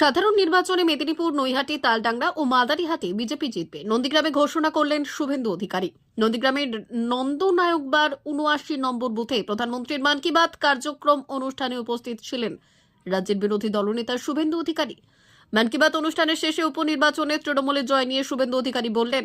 সাধারণ নির্বাচনে মেদিনীপুর, নৈহাটি, তালডাংরা ও মাদারিহাটে বিজেপি জিতবে। নন্দীগ্রামে ঘোষণা করলেন শুভেন্দু অধিকারী। নন্দীগ্রামের নন্দনায়কবার উনআশি নম্বর বুথে প্রধানমন্ত্রীর মান কি বাত কার্যক্রম অনুষ্ঠানে উপস্থিত ছিলেন রাজ্যের বিরোধী দলনেতা শুভেন্দু অধিকারী। মান কি বাত অনুষ্ঠানের শেষে উপনির্বাচনে তৃণমূলের জয় নিয়ে শুভেন্দু অধিকারী বললেন,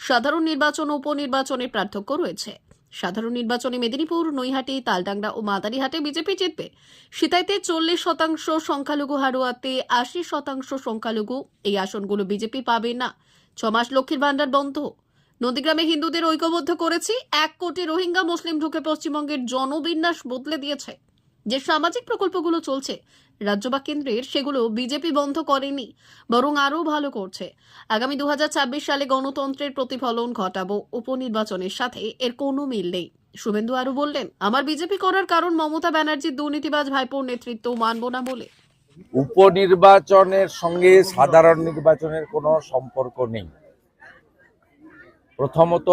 সাধারণ নির্বাচন ও উপনির্বাচনের পার্থক্য রয়েছে। সাধারণ নির্বাচনে মেদিনীপুর, নৈহাটি, তালডাংরা ও মাদারিহাটে বিজেপি জিতবে। সিতাইতে চল্লিশ শতাংশ সংখ্যালঘু হারোয়াতে আশি শতাংশ সংখ্যালঘু এই আসনগুলো বিজেপি পাবে না। ছমাস লক্ষ্মীর ভাণ্ডার বন্ধ। নদীগ্রামে হিন্দুদের ঐক্যবদ্ধ করেছি, এক কোটি রোহিঙ্গা মুসলিম ঢুকে পশ্চিমবঙ্গের জনবিন্যাস বদলে দিয়েছে। যে সামাজিক প্রকল্পগুলো চলছে রাজ্য বা কেন্দ্রের সেগুলো বিজেপি বন্ধ করেনি, বরং আরও ভালো করছে। আগামী দু হাজার ছাব্বিশ সালে গণতন্ত্রের প্রতিফলন ঘটাবো, উপনির্বাচনের সাথে এর কোনো মিল নেই। শুভেন্দু আরও বললেন, আমার বিজেপি করার কারণ মমতা ব্যানার্জির দুর্নীতিবাজ ভাইপোর নেতৃত্ব মানব না বলে। উপনির্বাচনের সঙ্গে সাধারণ নির্বাচনের কোনো সম্পর্ক নেই। প্রথমত,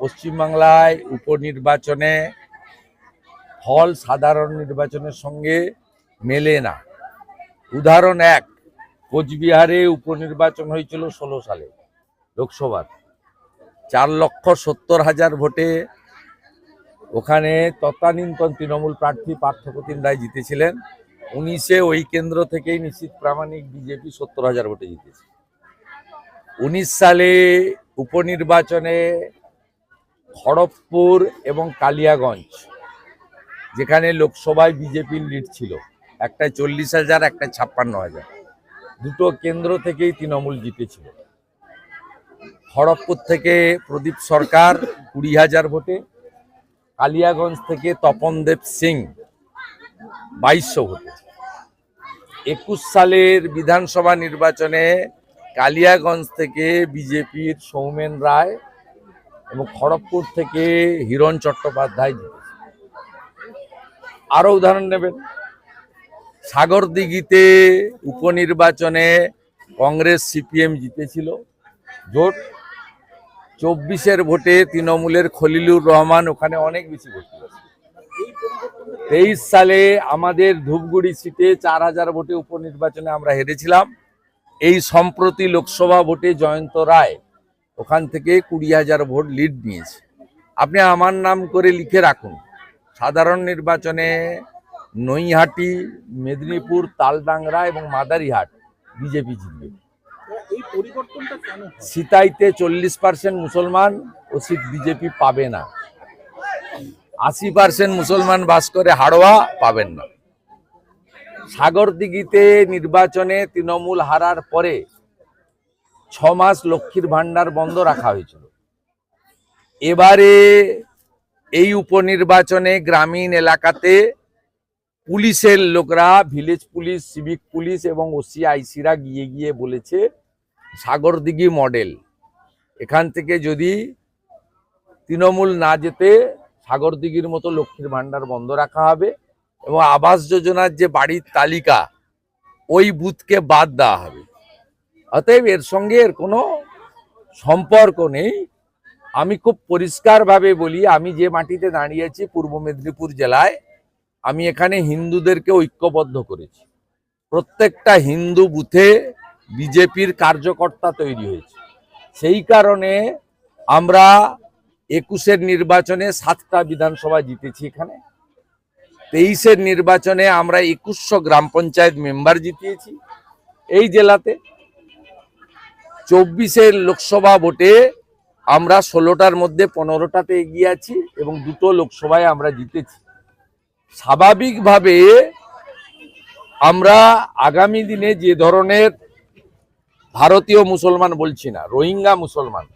পশ্চিমবাংলায় উপনির্বাচনে ফল সাধারণ নির্বাচনের সঙ্গে মেলে না। উদাহরণ এক, কোচবিহারে উপনির্বাচন হয়েছিল ষোলো সালে, লোকসভার। চার লক্ষ সত্তর হাজার ভোটে ওখানে তৎকালীনতন তৃণমূল প্রার্থী পার্থপ্রতিম রায় জিতেছিলেন। উনিশে ওই কেন্দ্র থেকেই নিশ্চিত প্রামাণিক বিজেপি সত্তর হাজার ভোটে জিতেছে। উনিশ সালে উপনির্বাচনে খড়গপুর এবং কালিয়াগঞ্জ, যেখানে লোকসভায় বিজেপির লিড ছিল। একটা চল্লিশ হাজার, একটা ছাপ্পান্ন হাজার। দুটো কেন্দ্র থেকেই তৃণমূল জিতেছিল। খড়গপুর থেকে প্রদীপ সরকার কুড়ি হাজার ভোটে, কালিয়াগঞ্জ থেকে তপনদেব সিং বাইশশো ভোটে। একুশ সালের বিধানসভা নির্বাচনে কালিয়াগঞ্জ থেকে বিজেপির সৌমেন রায় এবং খড়গপুর থেকে হিরণ চট্টোপাধ্যায় জিতেছে। আরও উদাহরণ নেবেন? সাগরদিঘিতে উপনির্বাচনে কংগ্রেস সিপিএম জিতেছিল। জোট চব্বিশের ভোটে তৃণমূলের খলিলুর রহমান ওখানে অনেক বেশি ভোট তেইশ সালে আমাদের ধূপগুড়ি সিটে চার হাজার ভোটে উপনির্বাচনে আমরা হেরেছিলাম। এই সম্প্রতি লোকসভা ভোটে জয়ন্ত রায় ওখান থেকে কুড়ি হাজার ভোট লিড নিয়েছে। আপনি আমার নাম করে লিখে রাখুন। সাধারণ নির্বাচনে নৈহাটি মেদিনীপুর তালডাংরা এবং মাদারিহাট বিজেপি জিতবে? সিতাইতে চল্লিশ পার্সেন্ট মুসলমান ও সিট বিজেপি পাবে না। আশি পার্সেন্ট মুসলমান বাস করে হাড়োয়া পাবেন না। সাগরদিঘিতে নির্বাচনে তৃণমূল হারার পরে ছ মাস লক্ষ্মীর ভাণ্ডার বন্ধ রাখা হয়েছিল। এবারে এই উপনির্বাচনে গ্রামীণ এলাকাতে পুলিশের লোকরা, ভিলেজ পুলিশ, সিভিক পুলিশ এবং ওসি আইসিরা গিয়ে গিয়ে বলেছে, সাগরদিঘি মডেল। এখান থেকে যদি তৃণমূল না যেতে, সাগরদিঘির মতো লক্ষ্মীর ভাণ্ডার বন্ধ রাখা হবে এবং আবাস যোজনার যে বাড়ির তালিকা, ওই বুথকে বাদ দেওয়া হবে। অতএব এর সঙ্গে এর কোনো সম্পর্ক নেই। আমি খুব পরিষ্কারভাবে বলি, আমি যে মাটিতে দাঁড়িয়েছি পূর্ব মেদিনীপুর জেলায় আমি এখানে হিন্দুদেরকে ঐক্যবদ্ধ করেছি। প্রত্যেকটা হিন্দু বুথে বিজেপির কার্যকর্তা তৈরি হয়েছে। সেই কারণে আমরা একুশের নির্বাচনে সাতটা বিধানসভা জিতেছি এখানে। তেইশের নির্বাচনে আমরা একুশশো গ্রাম পঞ্চায়েত মেম্বার জিতিয়েছি এই জেলাতে। চব্বিশের লোকসভা ভোটে আমরা ষোলোটার মধ্যে পনেরোটাতে এগিয়ে আছি এবং দুটো লোকসভায় আমরা জিতেছি। স্বাভাবিকভাবে আমরা আগামী দিনে যে ধরনের ভারতীয় মুসলমান বলছি না, রোহিঙ্গা মুসলমান,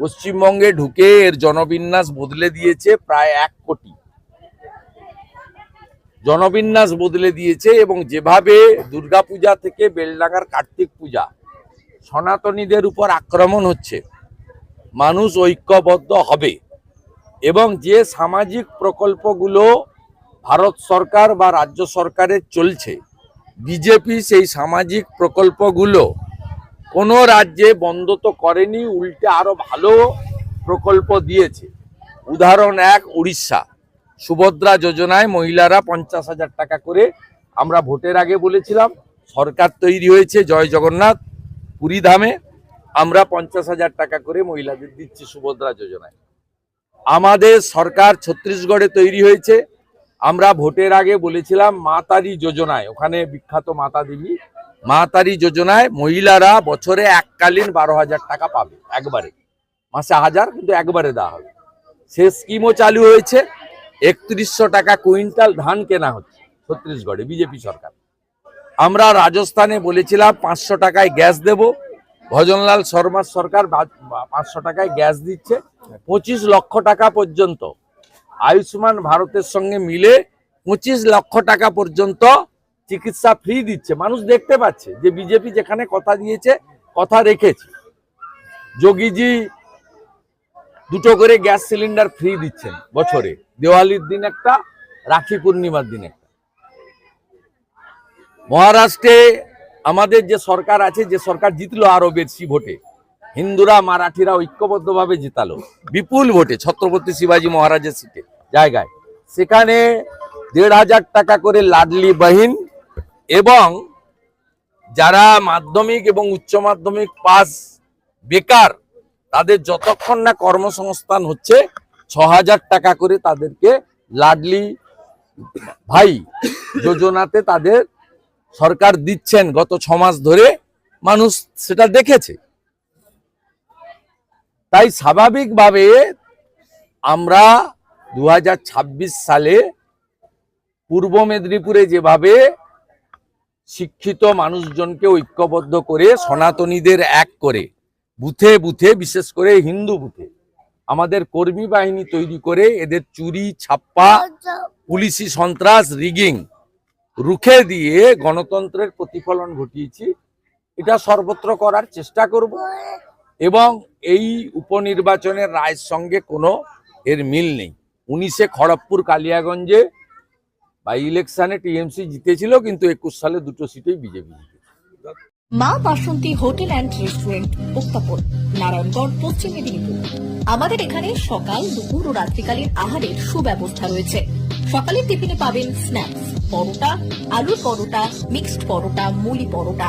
পশ্চিমবঙ্গে ঢুকে এর জনবিন্যাস বদলে দিয়েছে প্রায় এক কোটি। জনবিন্যাস বদলে দিয়েছে এবং যেভাবে দুর্গাপূজা থেকে বেলডাঙ্গার কার্তিক পূজা সনাতনীদের উপর আক্রমণ হচ্ছে, মানুষ ঐক্যবদ্ধ হবে এবং যে সামাজিক প্রকল্পগুলো ভারত সরকার বা রাজ্য সরকারের চলছে। বিজেপি সেই সামাজিক প্রকল্পগুলো কোনো রাজ্যে বন্ধ তো করেনি, উল্টে আরও ভালো প্রকল্প দিয়েছে। উদাহরণ এক, উড়িষ্যা। সুভদ্রা যোজনায় মহিলারা পঞ্চাশ হাজার টাকা করে, আমরা ভোটের আগে বলেছিলাম, সরকার তৈরি হয়েছে জয় জগন্নাথ পুরী ধামে, আমরা পঞ্চাশ হাজার টাকা করে মহিলাদের দিচ্ছি সুভদ্রা যোজনায়। আমাদের সরকার ছত্তিশগড়ে তৈরি হয়েছে আমরা ভোটের আগে বলেছিলাম মাতারি যোজনায়, ওখানে বিখ্যাত মাতা দেবী মাতারি যোজনায় মহিলারা বছরে এককালীন বারো হাজার টাকা পাবে, একবারে। মাসে হাজার, কিন্তু একবারে দেওয়া হবে। সে স্কিমও চালু হয়েছে, একত্রিশশো টাকা কুইন্টাল ধান কেনা হচ্ছে, ছত্তিশগড়ে, বিজেপি সরকার। আমরা রাজস্থানে বলেছিলাম পাঁচশো টাকায় গ্যাস দেব, ভজনলাল শর্মার সরকার পাঁচশো টাকায় গ্যাস দিচ্ছে, পঁচিশ লক্ষ টাকা পর্যন্ত। আয়ুষ্মান ভারতের সঙ্গে মিলে পঁচিশ লক্ষ টাকা পর্যন্ত চিকিৎসা ফ্রি দিচ্ছে। মানুষ দেখতে পাচ্ছে যে বিজেপি যেখানে কথা দিয়েছে, কথা রেখেছে। যোগীজি দুটো করে গ্যাস সিলিন্ডার ফ্রি দিচ্ছেন বছরে। দেওয়ালির দিন একটা, রাখি পূর্ণিমার দিন একটা। মহারাষ্ট্রে আমাদের যে সরকার আছে, যে সরকার জিতলো আরও বেশি ভোটে হিন্দুরা, মারাঠিরা ঐক্যবদ্ধভাবে জিতালো। বিপুল ভোটে ছত্রপতি শিবাজী মহারাজের সিটে, জায়গায়। সেখানে দেড় হাজার টাকা করে লাডলি বাহিন এবং যারা মাধ্যমিক এবং উচ্চ মাধ্যমিক পাস বেকার, তাদের যতক্ষণ না কর্মসংস্থান হচ্ছে, ছ হাজার টাকা করে তাদেরকে লাডলি ভাই যোজনাতে তাদের সরকার দিচ্ছেন। গত ছ মাস ধরে মানুষ সেটা দেখেছে। তাই স্বাভাবিকভাবে আমরা দু হাজার ছাব্বিশ সালে পূর্ব মেদিনীপুরে যেভাবে শিক্ষিত মানুষজনকে ঐক্যবদ্ধ করে সনাতনীদের এক করে, বুথে বুথে, বিশেষ করে হিন্দু বুথে, আমাদের কর্মী বাহিনী তৈরি করে এদের চুরি, ছাপ্পা, পুলিশি সন্ত্রাস রিগিং রুখে দিয়ে গণতন্ত্রের প্রতিফলন ঘটিয়েছি। এটা সর্বত্র করার চেষ্টা করব। এবং এই উপনির্বাচনের রায়ের সঙ্গে কোনো এর মিল নেই। উনিশে খড়গপুর কালিয়াগঞ্জে বাই ইলেকশনে টিএমসি জিতেছিল, কিন্তু একুশ সালে দুটো সিটেই BJP Maa Basanti hotel and restaurant, উত্তাপন, Narayangarh, Paschim Medinipur. আমাদের এখানে সকাল, দুপুর ও রাত্রিকালীন আহারের সুব্যবস্থা রয়েছে। সকালের টিফিনে পাবেন স্ন্যাক্স পরোটা, আলুর পরোটা মিক্সড পরোটা, মুলি পরোটা।